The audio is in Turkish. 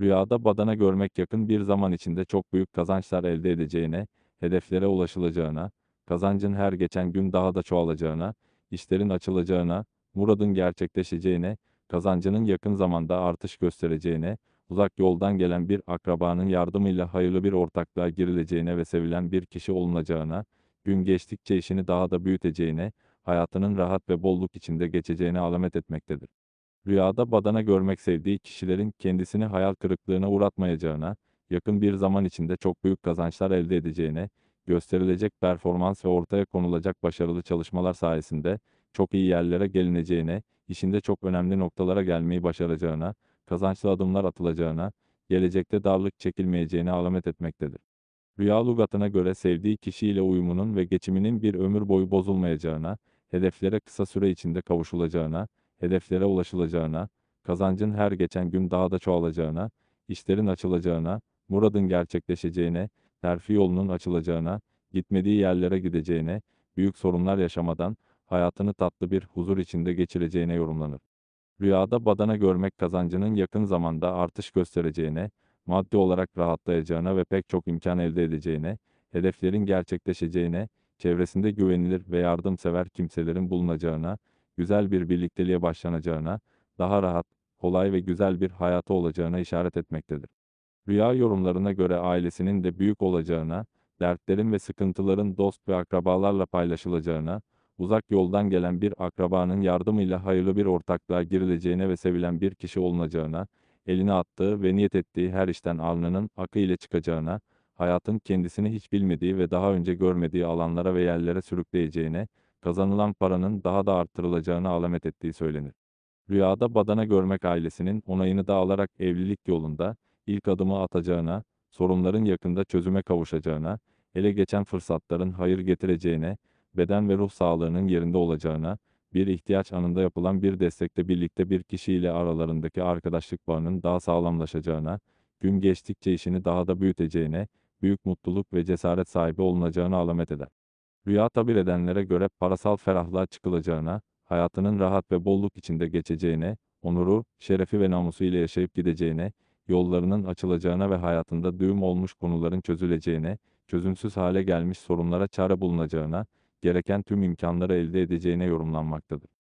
Rüyada badana görmek yakın bir zaman içinde çok büyük kazançlar elde edeceğine, hedeflere ulaşılacağına, kazancın her geçen gün daha da çoğalacağına, işlerin açılacağına, muradın gerçekleşeceğine, kazancının yakın zamanda artış göstereceğine, uzak yoldan gelen bir akrabanın yardımıyla hayırlı bir ortaklığa girileceğine ve sevilen bir kişi olunacağına, gün geçtikçe işini daha da büyüteceğine, hayatının rahat ve bolluk içinde geçeceğine alamet etmektedir. Rüyada badana görmek sevdiği kişilerin kendisini hayal kırıklığına uğratmayacağına, yakın bir zaman içinde çok büyük kazançlar elde edeceğine, gösterilecek performans ve ortaya konulacak başarılı çalışmalar sayesinde çok iyi yerlere gelineceğine, işinde çok önemli noktalara gelmeyi başaracağına, kazançlı adımlar atılacağına, gelecekte darlık çekilmeyeceğine alamet etmektedir. Rüya lügatına göre sevdiği kişiyle uyumunun ve geçiminin bir ömür boyu bozulmayacağına, hedeflere kısa süre içinde kavuşulacağına, hedeflere ulaşılacağına, kazancın her geçen gün daha da çoğalacağına, işlerin açılacağına, muradın gerçekleşeceğine, terfi yolunun açılacağına, gitmediği yerlere gideceğine, büyük sorunlar yaşamadan, hayatını tatlı bir huzur içinde geçireceğine yorumlanır. Rüyada badana görmek kazancının yakın zamanda artış göstereceğine, maddi olarak rahatlayacağına ve pek çok imkan elde edeceğine, hedeflerin gerçekleşeceğine, çevresinde güvenilir ve yardımsever kimselerin bulunacağına, güzel bir birlikteliğe başlanacağına, daha rahat, kolay ve güzel bir hayatı olacağına işaret etmektedir. Rüya yorumlarına göre ailesinin de büyük olacağına, dertlerin ve sıkıntıların dost ve akrabalarla paylaşılacağına, uzak yoldan gelen bir akrabanın yardımıyla hayırlı bir ortaklığa girileceğine ve sevilen bir kişi olunacağına, eline attığı ve niyet ettiği her işten alnının akı ile çıkacağına, hayatın kendisini hiç bilmediği ve daha önce görmediği alanlara ve yerlere sürükleyeceğine, kazanılan paranın daha da arttırılacağına alamet ettiği söylenir. Rüyada badana görmek ailesinin onayını da alarak evlilik yolunda ilk adımı atacağına, sorunların yakında çözüme kavuşacağına, ele geçen fırsatların hayır getireceğine, beden ve ruh sağlığının yerinde olacağına, bir ihtiyaç anında yapılan bir destekte birlikte bir kişiyle aralarındaki arkadaşlık bağının daha sağlamlaşacağına, gün geçtikçe işini daha da büyüteceğine, büyük mutluluk ve cesaret sahibi olunacağına alamet eder. Rüya tabir edenlere göre parasal ferahlığa çıkılacağına, hayatının rahat ve bolluk içinde geçeceğine, onuru, şerefi ve namusu ile yaşayıp gideceğine, yollarının açılacağına ve hayatında düğüm olmuş konuların çözüleceğine, çözümsüz hale gelmiş sorunlara çare bulunacağına, gereken tüm imkanları elde edeceğine yorumlanmaktadır.